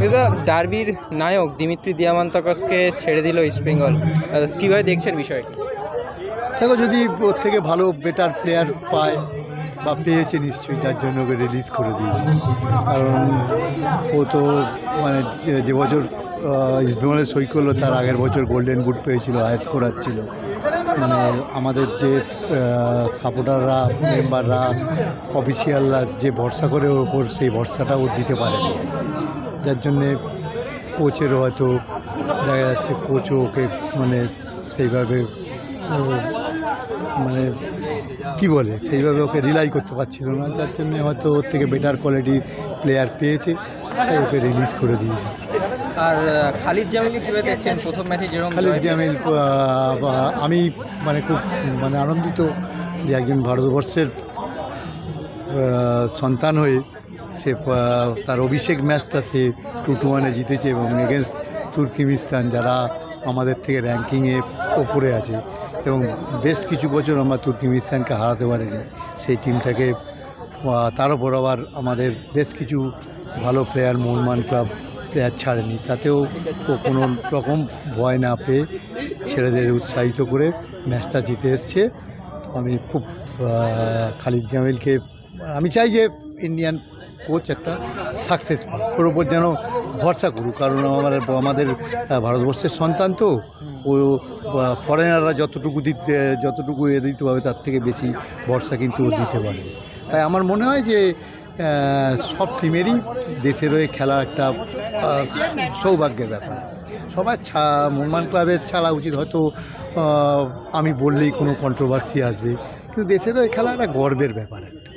দাদা ডার্বির নায়ক দিমিত্রি দিয়ামান্তকসকে ছেড়ে দিল ইস্ট বেঙ্গল। কীভাবে দেখছেন বিষয়টি? দেখো যদি ওর থেকে ভালো বেটার প্লেয়ার পায় বা পেয়েছে নিশ্চয়ই তার জন্য ওকে রিলিজ করে দিয়েছে। কারণ ও তো মানে যে- যে বছর ইস্টবেঙ্গলে সই করল তার আগের বছর গোল্ডেন বুট পেয়েছিল হায়েস্ট করার ছিল। আমাদের যে সাপোর্টাররা মেম্বাররা অফিসিয়ালরা যে ভরসা করে ওর ওপর সেই ভরসাটা ও দিতে পারেনি। যার জন্যে কোচেরও হয়তো দেখা যাচ্ছে কোচও ওকে মানে সেইভাবে মানে কি বলে সেইভাবে ওকে রিলাই করতে পারছিল না যার জন্য হয়তো ওর থেকে বেটার কোয়ালিটি প্লেয়ার পেয়েছে তাই ওকে রিলিজ করে দিয়েছে। আর খালিদ জামিলকে কীভাবে দেখছেন? প্রথম ম্যাচে যেরকম খালিদ জামিল আমি মানে খুব মানে আনন্দিত যে একজন ভারতবর্ষের সন্তান হয়ে সে তার অভিষেক ম্যাচটা সে টু টু ওয়ানে জিতেছে এবং এগেনস্ট তুর্কিমিস্তান যারা আমাদের থেকে র্যাঙ্কিংয়ে ওপরে আছে এবং বেশ কিছু বছর আমরা তুর্কিমিস্তানকে হারাতে পারিনি। সেই টিমটাকে তার উপর আবার আমাদের বেশ কিছু ভালো প্লেয়ার মোহনমান ক্লাব প্লেয়ার ছাড়েনি। তাতেও কোনো রকম ভয় না পেয়ে ছেলেদের উৎসাহিত করে ম্যাচটা জিতে এসছে। আমি খুব খালিদ জামিলকে, আমি চাই যে ইন্ডিয়ান কোচ একটা সাকসেস পাক ওর ওপর যেন ভরসা করুক। কারণ আমার, আমাদের ভারতবর্ষের সন্তান তো। ও ফরেনাররা যতটুকু দিতে, যতটুকু এ দিতে পারবে, তার থেকে বেশি ভরসা কিন্তু ও দিতে পারবে তাই আমার মনে হয় যে সব টিমেরই দেশের হয়ে খেলা একটা সৌভাগ্যের ব্যাপার। সবার ছা মোহনবাগান ক্লাবের ছাড়া উচিত হয়তো আমি বললেই কোনো কন্ট্রোভার্সি আসবে। কিন্তু দেশের হয়ে খেলা একটা গর্বের ব্যাপার একটা।